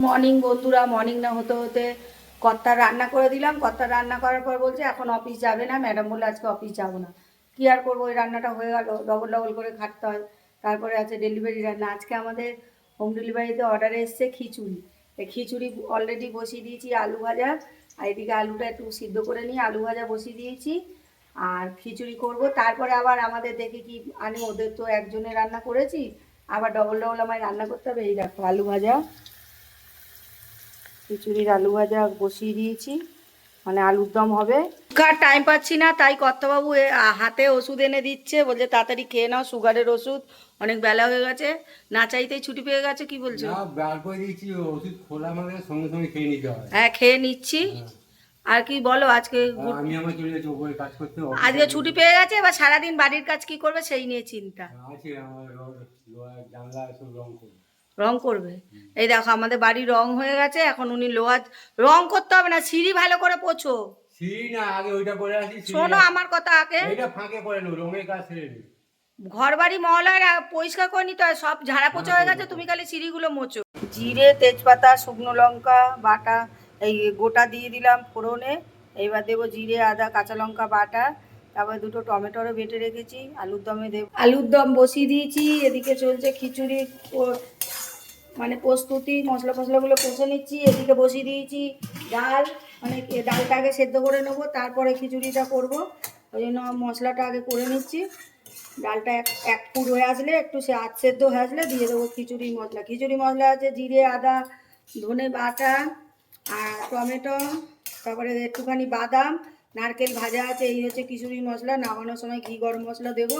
Morning বন্ধুরা morning না হতে হতে কর্তা রান্না করে দিলাম। কর্তা রান্না করার পর বলছে, এখন অফিস যাবে না ম্যাডাম বলল, আজকে অফিস যাব না। কী আর করব, ওই রান্নাটা হয়ে গেল। ডবল ডবল করে খাটতে হয়। তারপরে আছে ডেলিভারি রান্না। আজকে আমাদের হোম ডেলিভারিতে অর্ডারে এসছে খিচুড়ি। এই খিচুড়ি অলরেডি বসিয়ে দিয়েছি আলু ভাজা। আর এদিকে আলুটা একটু সিদ্ধ করে নিয়ে আলু ভাজা বসিয়ে দিয়েছি। আর খিচুড়ি করব। তারপরে আবার আমাদের দেখে কি আনি? ওদের তো একজনে রান্না করেছি। আবার ডবল ডবল আমায় রান্না করতে হবে। এই দেখো, আলু ভাজা। খিচুড়ির আলু ভাজা বসিয়ে দিয়েছি। মানে আলুর দম হবে। কার টাইম পাচ্ছি না তাই কর্তাবাবু এ, হাতে ওষুধ এনে দিচ্ছে। বলছে তাড়াতাড়ি খেয়ে নাও সুগারের ওষুধ। অনেক বেলা হয়ে গেছে। না চাইতেই ছুটি পেয়ে গেছে কি বলছো? না বার করে দিয়েছি ওষুধ খোলা মানে সঙ্গে সঙ্গে খেয়ে নিতে হয়। হ্যাঁ খেয়ে নিচ্ছি। আর কি বলো আজকে আমি আমার চলে যাচ্ছি ওপরে কাজ করতে। আজকে ছুটি পেয়ে গেছে এবার সারাদিন বাড়ির কাজ কি করবে সেই নিয়ে চিন্তা। আছে আমার জানলা সব রং করব। রং করবে। এই দেখো আমাদের বাড়ি রং হয়ে গেছে এখন উনি লোহা রং করতে হবে না সিঁড়ি ভালো করে পোছো। সিঁড়ি না আগে ওইটা করে আসি শোনো আমার কথা আগে। এইটা ফাঁকে করে নেব রঙের কাজ সেরে ঘর বাড়ি মহলায় পরিষ্কার করে নিতে হয় সব ঝাড়া পোছা হয়ে গেছে তুমি খালি সিঁড়িগুলো মোচো জিরে তেজপাতা শুকনো লঙ্কা বাটা এই গোটা দিয়ে দিলাম ফোড়নে। এইবার দেবো জিরে আদা কাঁচা লঙ্কা বাটা। তারপরে দুটো টমেটোরও বেটে রেখেছি আলুর দমে দেব। আলুর দম বসিয়ে দিয়েছি এদিকে চলছে খিচুড়ি মানে প্রস্তুতি, মশলা ফসলাগুলো কষে নিচ্ছি, এদিকে বসিয়ে দিয়েছি ডাল মানে ডালটা আগে সেদ্ধ করে নেব, তারপরে খিচুড়িটা করব। ওই জন্য মশলাটা আগে করে নিচ্ছি। ডালটা এক এক ফুট হয়ে আসলে, একটু সে আধ সেদ্ধ হয়ে আসলে দিয়ে দেবো খিচুড়ি মশলা। খিচুড়ি মশলা আছে জিরে, আদা, ধনে বাটা আর টমেটো, তারপরে একটুখানি বাদাম, নারকেল ভাজা আছে, এই হচ্ছে খিচুড়ি মশলা, নামানোর সময় ঘি গরম মশলা দেবো।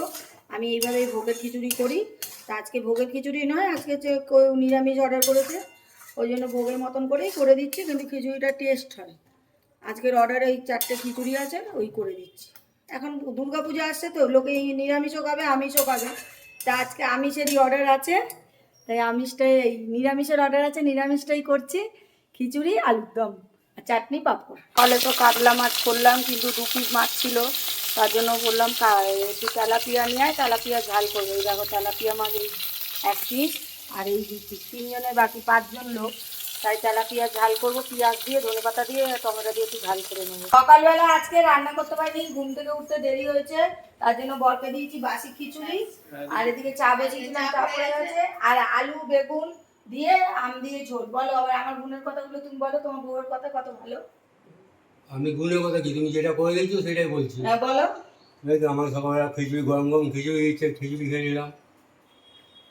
আমি এইভাবেই ভোগের খিচুড়ি করি। তা আজকে ভোগের খিচুড়ি নয়, আজকে কেউ নিরামিষ অর্ডার করেছে। ওই জন্য ভোগের মতন করেই করে দিচ্ছি, কিন্তু খিচুড়িটা টেস্ট হয়। আজকের অর্ডারে এই চারটে খিচুড়ি আছে, ওই করে দিচ্ছি। এখন দুর্গা পূজা আসছে তো, লোকে নিরামিষও খাবে, আমিষও খাবে। তা আজকে আমিষেরই অর্ডার আছে। তাই আমিষটাই, এই নিরামিষের অর্ডার আছে, নিরামিষটাই করছি। খিচুড়ি আলুর দম আর চাটনি পাপড়। ফলে তো কাতলা মাছ করলাম, কিন্তু দু পিস মাছ ছিল। তার জন্য বললাম একটু তেলাপিয়া নিয়ে আয়, তেলাপিয়া ঝাল করব। এই দেখো, তেলাপিয়া মাছ এই এক পিস আর এই দু পিস তিনজনের বাকি পাঁচজন লোক, তাই তেলাপিয়া ঝাল করব, পেঁয়াজ দিয়ে ধনে পাতা দিয়ে, টমেটো দিয়ে একটু ঝাল করে নেব। সকালবেলা আজকে রান্না করতে পারিনি, ঘুম থেকে উঠতে দেরি হয়েছে, তার জন্য বরকে দিয়েছি বাসি খিচুড়ি, আর এদিকে চা বেঁচেছিলাম চা আর আলু, বেগুন দিয়ে আম দিয়ে ঝোল। বলো, আবার আমার বোনের কথাগুলো তুমি বলো, তোমার বউয়ের কথা কত ভালো? আমি গুণের কথা কি? তুমি যেটা করে দিয়েছ সেটাই বলছি। হ্যাঁ বলো। এই তো আমার সকালবেলা খিচুড়ি গরম গরম খিচুড়ি দিচ্ছে খিচুড়ি খেয়ে নিলাম।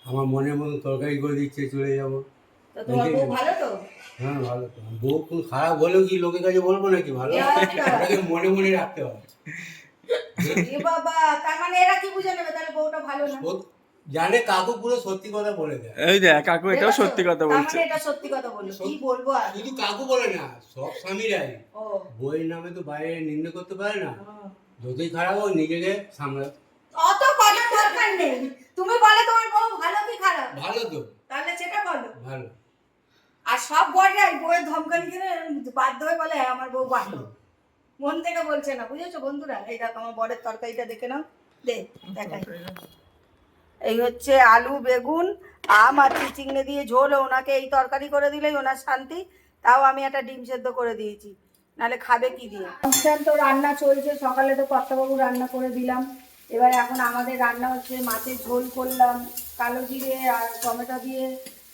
আমার মনের মতন তরকারি করে দিচ্ছে চলে যাব। ভালো তো? হ্যাঁ ভালো তো। বউ কোন খারাপ হলেও কি লোকের কাছে বলব নাকি? ভালো। ওটাকে মনে মনে রাখতে হবে। বাবা তার মানে এরা কি বুঝে নেবে? তাহলে বউটা ভালো না। জানে কাকু পুরো সত্যি কথা বলে দেয়। এই দেখ কাকু এটাও সত্যি কথা বলছে। এটা সত্যি কথা বলল কি বলব আর? শুধু কাকু বলে না সব স্বামীরাই। বইয়ের নামে তো বাইরে নিন্দে করতে পারে না। যতই খারাপ হোক নিজেকে সামলা অত কথা দরকার নেই। তুমি বলে তোমার বউ ভালো কি খারাপ? ভালো তো। তাহলে সেটা বলো। ভালো। আর সব বড়রাই বউয়ের ধমকানি কিনে বাধ্য হয়ে বলে "হ্যাঁ, আমার বউ ভালো। মন থেকে বলছে না বুঝেছ বন্ধুরা? এই দেখো আমার বরের তরকারিটা দেখে নাও। দে দেখাই। এই হচ্ছে আলু, বেগুন, আম আর চিচিংড়ে দিয়ে ঝোল। ওনাকে এই তরকারি করে দিলেই ওনার শান্তি। তাও আমি একটা ডিম সেদ্ধ করে দিয়েছি। নাহলে খাবে কি দিয়ে? অনুষ্ঠান তো রান্না চলছে। সকালে তো কর্তাবাবু রান্না করে দিলাম। এবার এখন আমাদের রান্না হচ্ছে মাছের ঝোল করলাম। কালো জিরে আর টমেটো দিয়ে।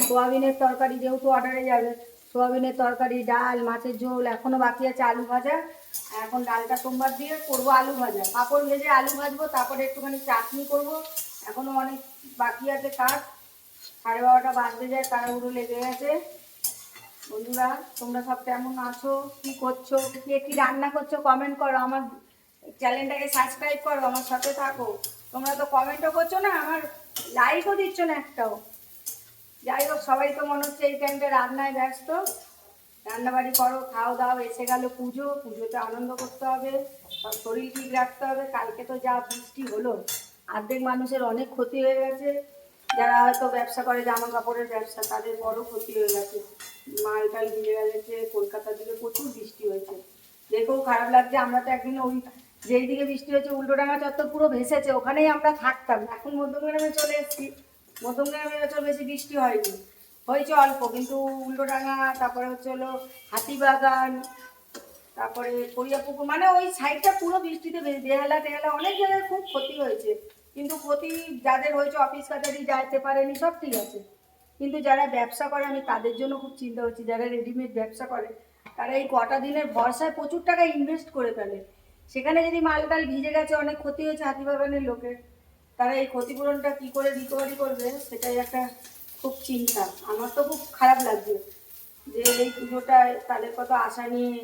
সোয়াবিনের তরকারি, যেহেতু অর্ডারে যাবে, সোয়াবিনের তরকারি, ডাল, মাছের ঝোল। এখনও বাকি আছে আলু ভাজা। এখন ডালটা সোমবার দিয়ে করব আলু ভাজা। পাঁপড় ভেজে আলু ভাজবো, তারপরে একটুখানি চাটনি করব। এখনও অনেক বাকি আছে কাজ। সাড়ে বারোটা বাজতে যায়, তাড়াহুড়ো লেগে গেছে। বন্ধুরা, তোমরা সব কেমন আছো? কি করছ? কে কি রান্না করছ? কমেন্ট করো। আমার চ্যানেলটাকে সাবস্ক্রাইব করো, আমার সাথে থাকো। তোমরা তো কমেন্টও করছ না, আমার লাইকও দিচ্ছ না একটাও। যাই হোক, সবাই তো মনে হচ্ছে এই টাইমটা রান্নায় ব্যস্ত। রান্নাবাড়ি করো, খাও দাও, এসে গেল পুজো। পুজোতে আনন্দ করতে হবে। সব শরীর ঠিক রাখতে হবে। কালকে তো যা বৃষ্টি হলো। অর্ধেক মানুষের অনেক ক্ষতি হয়ে গেছে। যারা হয়তো ব্যবসা করে জামা কাপড়ের ব্যবসা, তাদের বড় ক্ষতি হয়ে গেছে। মাল টাল ভিজে গেছে, কলকাতার দিকে প্রচুর বৃষ্টি হয়েছে। দেখেও খারাপ লাগছে, আমরা তো একদিন ওই যেই দিকে বৃষ্টি হয়েছে, উল্টোডাঙ্গা চত্বর পুরো ভেসেছে, ওখানেই আমরা থাকতাম। এখন মধ্যমগ্রামে চলে এসেছি। মধ্যমগ্রামে বছর বেশি বৃষ্টি হয়নি। হয়েছে অল্প, কিন্তু উল্টোডাঙা তারপরে হচ্ছে হলো হাতিবাগান তারপরে করিয়াপুকুর মানে ওই সাইডটা পুরো বৃষ্টিতে বেহালা টেহালা, অনেক জায়গায় খুব ক্ষতি হয়েছে। কিন্তু ক্ষতি যাদের হয়েছে অফিস কাছারি যাইতে পারেনি, সব ঠিক আছে। কিন্তু যারা ব্যবসা করে, আমি তাদের জন্য খুব চিন্তা হচ্ছে যারা রেডিমেড ব্যবসা করে, তারা এই কটা দিনের ভরসায় প্রচুর টাকা ইনভেস্ট করে ফেলে। সেখানে যদি মাল টাল ভিজে গেছে, অনেক ক্ষতি হয়েছে হাতিবাগানের লোকের, তারা এই ক্ষতিপূরণটা কি করে রিকভারি করবে, সেটাই একটা খুব চিন্তা। আমার তো খুব খারাপ লাগছে যে এই পুজোটায় তাদের কত আশা নিয়ে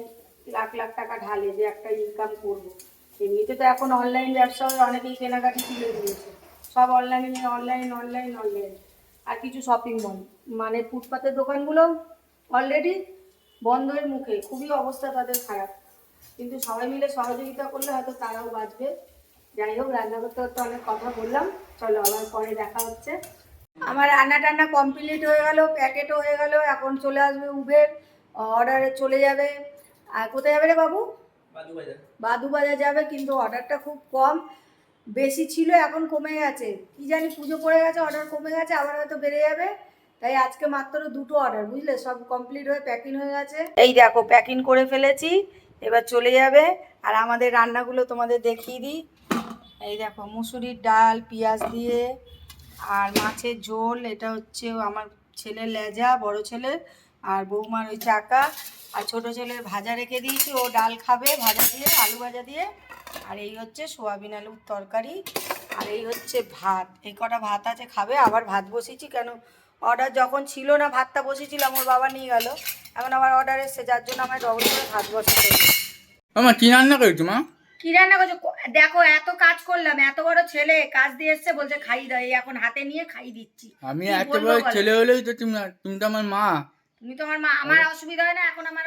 লাখ লাখ টাকা ঢালে যে একটা ইনকাম করব। এমনিতে তো এখন অনলাইন ব্যবসা অনেকেই কেনাকাটি তুলে দিয়েছে। সব অনলাইনে অনলাইন অনলাইন অনলাইন আর কিছু শপিং মল মানে ফুটপাতের দোকানগুলো অলরেডি বন্ধের মুখে। খুবই অবস্থা তাদের খারাপ। কিন্তু সবাই মিলে সহযোগিতা করলে হয়তো তারাও বাঁচবে। যাই হোক রান্না করতে করতে অনেক কথা বললাম। চলো আবার পরে দেখা হচ্ছে। আমার রান্না টান্না কমপ্লিট হয়ে গেল, প্যাকেটও হয়ে গেল। এখন চলে আসবে উবের অর্ডারে চলে যাবে। আর কোথায় যাবে রে বাবু? বাদু বাজার। যাবে কিন্তু অর্ডারটা খুব কম। বেশি ছিল এখন কমে গেছে। কি জানি পুজো পড়ে গেছে অর্ডার কমে গেছে আবার হয়তো বেড়ে যাবে। তাই আজকে মাত্র দুটো অর্ডার বুঝলে? সব কমপ্লিট হয়ে প্যাকিং হয়ে গেছে। এই দেখো প্যাকিং করে ফেলেছি এবার চলে যাবে। আর আমাদের রান্নাগুলো তোমাদের দেখিয়ে দিই। এই দেখো মুসুরির ডাল পেঁয়াজ দিয়ে আর মাছের ঝোল। এটা হচ্ছে আমার ছেলের লেজা বড় ছেলের। আর বৌমার ওই চাকা আর ছোট ছেলের ভাজা রেখে দিয়েছি ও ডাল খাবে ভাজা দিয়ে আলু ভাজা দিয়ে। আর এই হচ্ছে সোয়াবিন আলুর তরকারি আর এই হচ্ছে ভাত। এই কটা ভাত আছে খাবে আবার ভাত বসিয়েছি কেন? অর্ডার যখন ছিল না ভাতটা বসেছিলাম ওর বাবা নিয়ে গেল। এখন আবার অর্ডার এসছে যার জন্য আমার ডবল করে ভাত বসাতে আমার কি রান্না করেছ মা? কি রান্না করছ? দেখো এত কাজ করলাম এত বড় ছেলে কাজ দিয়ে এসছে বলছে খাই দাও। এই এখন হাতে নিয়ে খাই দিচ্ছি। আমি এত বড় ছেলে হলেই তো তুমি তুমি তো আমার মা। তুমি তো আমার মা আমার অসুবিধা হয় না এখন আমার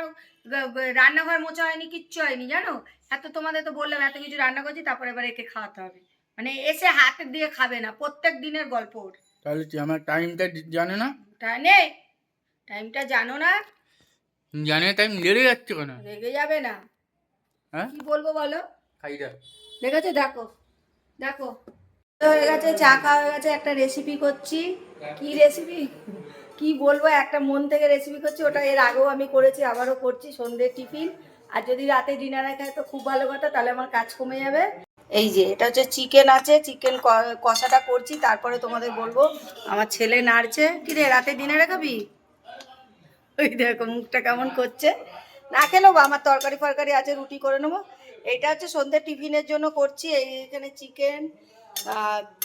রান্নাঘর মোচা হয়নি কিচ্ছু হয়নি জানো? এত তোমাদের তো বললাম এত কিছু রান্না করছি তারপরে এবার একে খাওয়াতে হবে। মানে এসে হাতে দিয়ে খাবে না প্রত্যেক দিনের গল্প ওর। তাহলে কি আমার টাইমটা জানে না? তাই নে টাইমটা জানো না? জানে টাইম লেগে যাচ্ছে কেন? রেগে যাবে না। হ্যাঁ? কি বলব বলো? খাই দাও দেখেছ দেখো দেখো। হয়ে গেছে চা খাওয়া হয়ে গেছে একটা রেসিপি করছি। কি রেসিপি কি বলব, একটা মন থেকে রেসিপি করছি, ওটা এর আগেও আমি করেছি, আবারও করছি সন্ধ্যের টিফিন। আর যদি রাতে ডিনারে খাই তো খুব ভালো কথা, তাহলে আমার কাজ কমে যাবে। এই যে, এটা হচ্ছে চিকেন আছে চিকেন কষাটা করছি, তারপরে তোমাদের বলব, আমার ছেলে নাড়ছে। কি রে রাতে ডিনারে খাবি? ওই দেখো, মুখটা কেমন করছে। না খেলেও আমার তরকারি ফরকারি আছে, রুটি করে নেব। এইটা হচ্ছে সন্ধ্যে টিফিনের জন্য করছি, এই এখানে চিকেন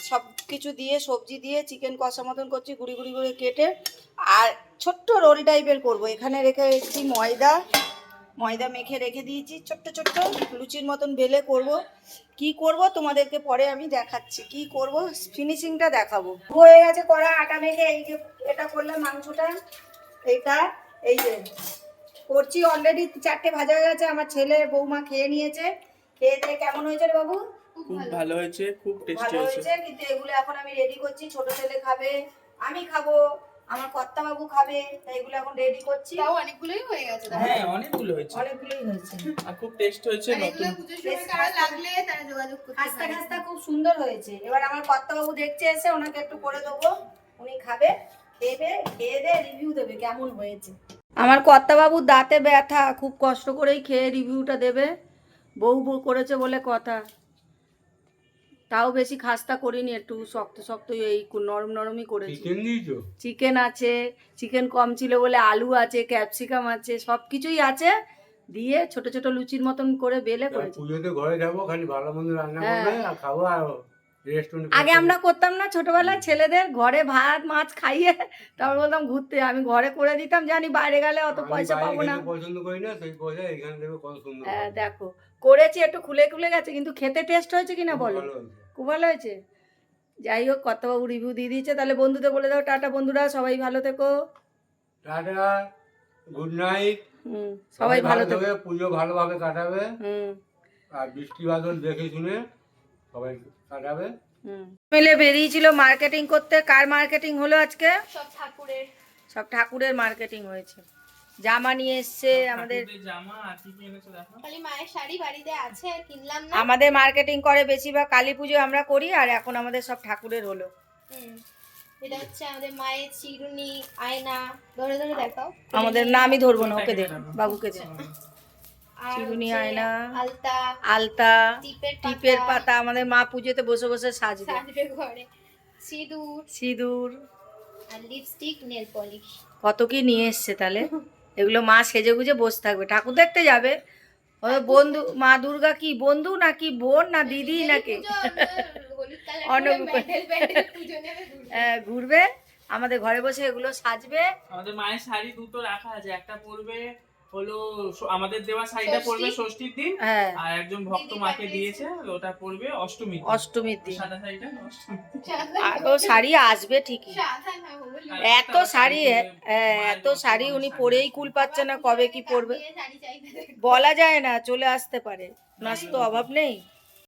সব কিছু দিয়ে, সবজি দিয়ে চিকেন কষা মতন করছি, গুঁড়ি গুঁড়ি করে কেটে। আর ছোট্ট রোল টাইপের করব। এখানে রেখে এসেছি ময়দা। ময়দা মেখে রেখে দিয়েছি। ছোট্ট ছোট্ট লুচির মতন বেলে করব। কি করব তোমাদেরকে পরে আমি দেখাচ্ছি। কি করব? ফিনিশিংটা দেখাবো। হয়ে গেছে কড়া, আটা মেখে এই যে এটা করলাম মাংসটা। এইটা, এই যে করছি অলরেডি চারটে ভাজা হয়ে গেছে। আমার ছেলে বৌমা খেয়ে নিয়েছে। খেয়ে দিয়ে কেমন হয়েছে বাবু? খুব ভালো। হয়েছে খুব টেস্টি হয়েছে। কিন্তু এগুলো এখন আমি রেডি করছি ছোট ছেলে খাবে আমি খাব আমার কর্তা বাবু খাবে তাই এগুলো এখন রেডি করছি। তাও অনেকগুলোই হয়ে গেছে হ্যাঁ অনেকগুলো হয়েছে। অনেকগুলোই হয়েছে। আর খুব টেস্ট হয়েছে নতুন। পুজোর সময় কারও লাগলে তারা যোগাযোগ করতে খাস্তা পারে। খাস্তা খুব সুন্দর হয়েছে। এবার আমার কর্তা বাবু দেখছে এসে ওনাকে একটু করে দেবো। উনি খাবে খেয়ে খেয়ে দে রিভিউ দেবে কেমন হয়েছে। আমার কর্তা বাবুর দাঁতে ব্যথা খুব কষ্ট করেই খেয়ে রিভিউটা দেবে। বউ বউ করেছে বলে কথা। তাও বেশি খাস্তা করিনি একটু শক্ত শক্ত এই নরম নরমই করেছি। চিকেন চিকেন আছে চিকেন কম ছিল বলে আলু আছে ক্যাপসিকাম আছে সব কিছুই আছে। দিয়ে ছোট ছোট লুচির মতন করে বেলে করেছি। পুজোতে ঘরে যাব খালি ভালো মন্দ রান্না হ্যাঁ। করবে আর খাব আর আগে আমরা করতাম না ছোটবেলায় ছেলেদের ঘরে ভাত মাছ খাইয়ে তারপর বলতাম ঘুরতে আমি ঘরে করে দিতাম জানি বাইরে গেলে অত পয়সা পাবো না। পছন্দ করি না সেই পয়সা এখানে দেবে হ্যাঁ। দেখো করেছি একটু খুলে খুলে গেছে কিন্তু খেতে টেস্ট হয়েছে কিনা বলো? খুব ভালো হয়েছে। যাই হোক কর্তাবাবু রিভিউ দিয়ে দিয়েছে। তাহলে বন্ধুদের বলে দাও টাটা বন্ধুরা সবাই ভালো থেকো। টাটা গুড নাইট হুম সবাই ভালো থেকো। থাকবে পুজো ভালোভাবে কাটাবে। হুম। আর বৃষ্টি বাদল দেখে শুনে সবাই কাটাবে। হুম। মিলে বেরিয়েছিল মার্কেটিং করতে। কার মার্কেটিং হলো আজকে? সব ঠাকুরের। সব ঠাকুরের মার্কেটিং হয়েছে। জামা নিয়ে এসছে আমাদের ঠাকুরদের জামা আর কি কি এনেছো দেখো। খালি মায়ের শাড়ি বাড়িতে আছে কিনলাম না। আমাদের মার্কেটিং করে বেশিরভাগ কালী পুজো আমরা করি আর এখন আমাদের সব ঠাকুরের হলো। এটা হচ্ছে আমাদের মায়ের চিরুনি আয়না। ধরে ধরে দেখাও। আমাদের না আমি ধরবো না ওকে দে বাবুকে দে। চিরুনি, আয়না। আলতা আলতা টিপের টিপের পাতা আমাদের মা পুজোতে বসে বসে সাজবে। সাজবে ঘরে। সিঁদুর। সিঁদুর। আর লিপস্টিক নেল পলিশ কত কি নিয়ে এসছে তাহলে? এগুলো মা সেজে গুজে বসে থাকবে। ঠাকুর দেখতে যাবে? বন্ধু মা দুর্গা কি বন্ধু নাকি বোন না দিদি নাকি? রূপে। ঘুরবে। আমাদের ঘরে বসে এগুলো সাজবে। আমাদের মায়ের শাড়ি দুটো রাখা আছে। একটা পরবে হলো আমাদের দেওয়া শাড়িটা পড়বে ষষ্ঠীর দিন হ্যাঁ। আর একজন ভক্ত মাকে দিয়েছে ওটা পড়বে অষ্টমী অষ্টমীর দিন। সাদা শাড়িটা শাড়ি আসবে ঠিকই। এত শাড়ি হ্যাঁ, এত শাড়ি উনি পরেই কুল পাচ্ছে না কবে কি পরবে? বলা যায় না চলে আসতে পারে। নাচ তো অভাব নেই।